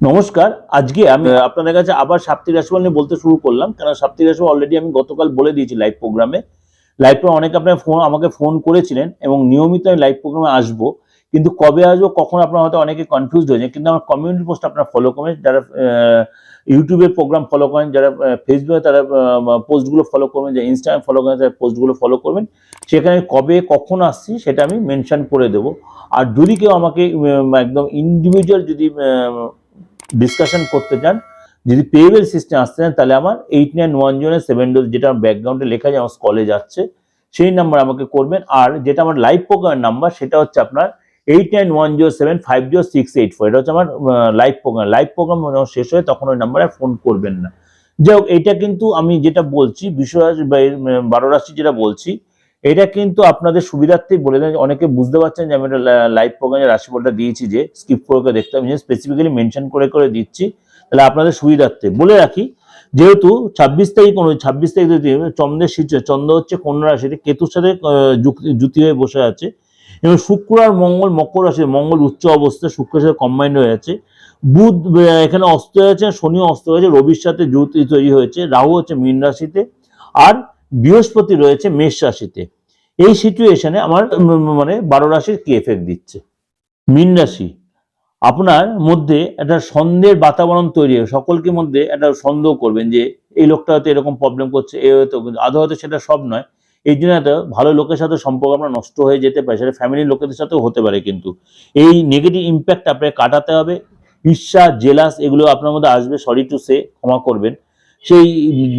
নমস্কার আজকে আমি আপনাদের কাছে আবার সাপ্তাহিক রাশিফল নিয়ে বলতে শুরু করলাম কারণ সাপ্তাহিক রাশিফল অলরেডি আমি গতকাল বলে দিয়েছি লাইভ প্রোগ্রামে লাইভ প্রোগ্রাম অনেকে আপনার ফোন আমাকে ফোন করেছিলেন এবং নিয়মিত আমি লাইভ প্রোগ্রামে আসব কিন্তু কবে আসব কখন আপনার হয়তো অনেকে কনফিউজ হয়ে যায় কিন্তু আমার কমিউনিটি পোস্ট আপনারা ফলো করেন যারা ইউটিউবের প্রোগ্রাম ফলো করেন যারা ফেসবুকে তারা পোস্টগুলো ফলো করবেন যারা ইনস্টাগ্রাম ফলো করেন তারা পোস্টগুলো ফলো করবেন। সেখানে কবে কখন আসছি সেটা আমি মেনশন করে দেবো। আর যদি কেউ আমাকে একদম ইন্ডিভিজুয়াল যদি ডিসকাশন করতে চান যদি পেয়েবেল সিস্টেম আসতে চান তাহলে আমার eight nine one zero seven dose যেটা আমার ব্যাকগ্রাউন্ডে লেখা আছে আমার কলে যাচ্ছে সেই নাম্বার আমাকে করবেন। আর যেটা আমার লাইভ প্রোগ্রামের নাম্বার সেটা হচ্ছে আপনার eight nine one zero seven five zero six eight four এটা হচ্ছে আমার লাইভ প্রোগ্রাম লাইভ প্রোগ্রাম যখন শেষ হয় তখন ওই নাম্বারে ফোন করবেন না। যাই হোক এটা কিন্তু আমি যেটা বলছি বিশ্বরাশি বা এর, উম, বারো রাশি যেটা বলছি এটা কিন্তু আপনাদের সুবিধার্থেই বলে দেন, অনেকে বুঝতে পারছেন যে আমি এটা লাইভ প্রোগ্রামে রাশিফলটা দিয়েছি যে স্কিপ করে করে দেখতে আমি স্পেসিফিক্যালি মেনশন করে করে দিচ্ছি, তাহলে আপনাদের সুবিধার্থে। বলে রাখি, যেহেতু ছাব্বিশ তারিখ অনু ছাব্বিশ তারিখ চন্দ্রের শীর্ষে চন্দ্র হচ্ছে কন্যা রাশিতে, কেতুর সাথে জুতি হয়ে বসে আছে, এবং শুক্র আর মঙ্গল, মকর রাশি, মঙ্গল উচ্চ অবস্থায় শুক্রের সাথে কম্বাইন্ড হয়ে আছে, বুধ এখানে অস্ত হয়েছে, শনি অস্ত হয়েছে, রবির সাথে জুতি তৈরি হয়েছে, রাহু হচ্ছে মীন রাশিতে, আর বৃহস্পতি রয়েছে মেষ রাশিতে। এই সিচুয়েশনে আমার মানে বারো রাশির কি এফেক্ট দিচ্ছে? মীন রাশি, আপনার মধ্যে একটা সন্দেহের বাতাবরণ তৈরি হবে সকলকে মধ্যে একটা সন্দেহ করবেন যে, এই লোকটা হয়তো এরকম প্রবলেম করছে, এ হয়তো, আদৌ হয়তো সেটা সব নয়। এই জন্য একটা ভালো লোকের সাথে সম্পর্ক আপনার নষ্ট হয়ে যেতে পারে, সেটা ফ্যামিলির লোকেদের সাথেও হতে পারে কিন্তু। এই নেগেটিভ ইম্প্যাক্ট আপনাকে কাটাতে হবে। ঈর্ষা জেলাস এগুলো আপনার মধ্যে আসবে সরি টু সে ক্ষমা করবেন। সেই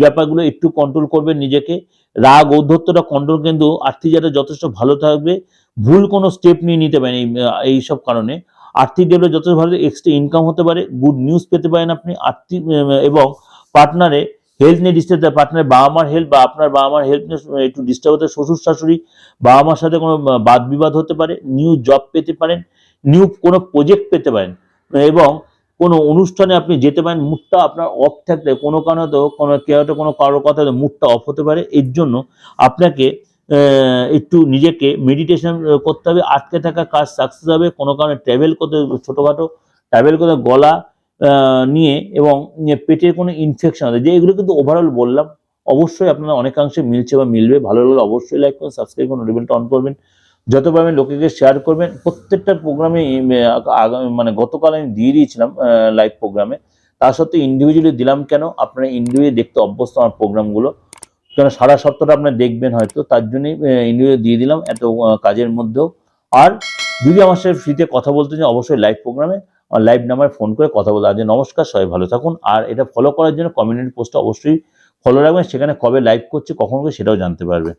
ব্যাপারগুলো একটু কন্ট্রোল করবেন নিজেকে। রাগ, ঔদ্ধত্যটা কন্ট্রোল কিন্তু আর্থিক যাতে যথেষ্ট ভালো থাকবে। ভুল কোনো স্টেপ নিয়ে নিতে পারেন এই সব কারণে। আর্থিক ডেভেলপ যথেষ্ট ভালো এক্সট্রা ইনকাম হতে পারে। গুড নিউজ পেতে পারেন আপনি। আর্থিক, এবং পার্টনারে হেলথ নিয়ে ডিস্টার্ব পার্টনার বাবা মার হেল্প বা আপনার বাবা মার হেল্প নিয়ে একটু ডিস্টার্ব হতে শ্বশুর, শাশুড়ি বাবা মার সাথে কোনো বাদ বিবাদ হতে পারে। নিউ জব পেতে পারেন। নিউ কোনো প্রজেক্ট পেতে পারেন। এবং কোনো অনুষ্ঠানে আপনি যেতে পারেন, মুডটা আপনার অফ থাকলে, কোনো কারণে তো কোনো কেউ হয়তো কোনো কারোর কথা মুডটা অফ হতে পারে। এর জন্য আপনাকে একটু নিজেকে মেডিটেশন করতে হবে, আটকে থাকা কাজ সাকসেস হবে। কোনো কারণে ট্রাভেল করতে, ছোটোখাটো ট্রাভেল করতে গলা নিয়ে এবং পেটের কোনো ইনফেকশন হবে। যে এগুলো কিন্তু ওভারঅল বললাম, অবশ্যই আপনারা অনেকাংশে মিলছে বা মিলবে। ভালো লাগলে অবশ্যই লাইক করুন সাবস্ক্রাইব করুন নোটিফিকেশনটা অন করবেন। যত পারবেন লোকেকে শেয়ার করবেন, প্রত্যেকটা প্রোগ্রামে মানে গতকাল আমি দিয়ে দিয়েছিলাম লাইভ প্রোগ্রামে তা সত্ত্বেও ইন্ডিভিজুয়ালি দিলাম কেন? আপনারা ইন্ডিভিজুয়ালি দেখতে অভ্যস্ত আমার প্রোগ্রামগুলো কেন সারা সপ্তাহটা আপনারা দেখবেন হয়তো, তার জন্যই ইন্ডিভিজুয়ালি দিয়ে দিলাম এত কাজের মধ্যেও। আর যদি আমার সাথে ফ্রিতে কথা বলতে চান, অবশ্যই লাইভ প্রোগ্রামে লাইভ নাম্বারে ফোন করে কথা বলতে আজ নমস্কার, সবাই ভালো থাকুন। আর এটা ফলো করার জন্য কমিউনিটি পোস্টটা অবশ্যই ফলো রাখবেন। সেখানে কবে লাইভ করছে, কখন করছে সেটাও জানতে পারবে।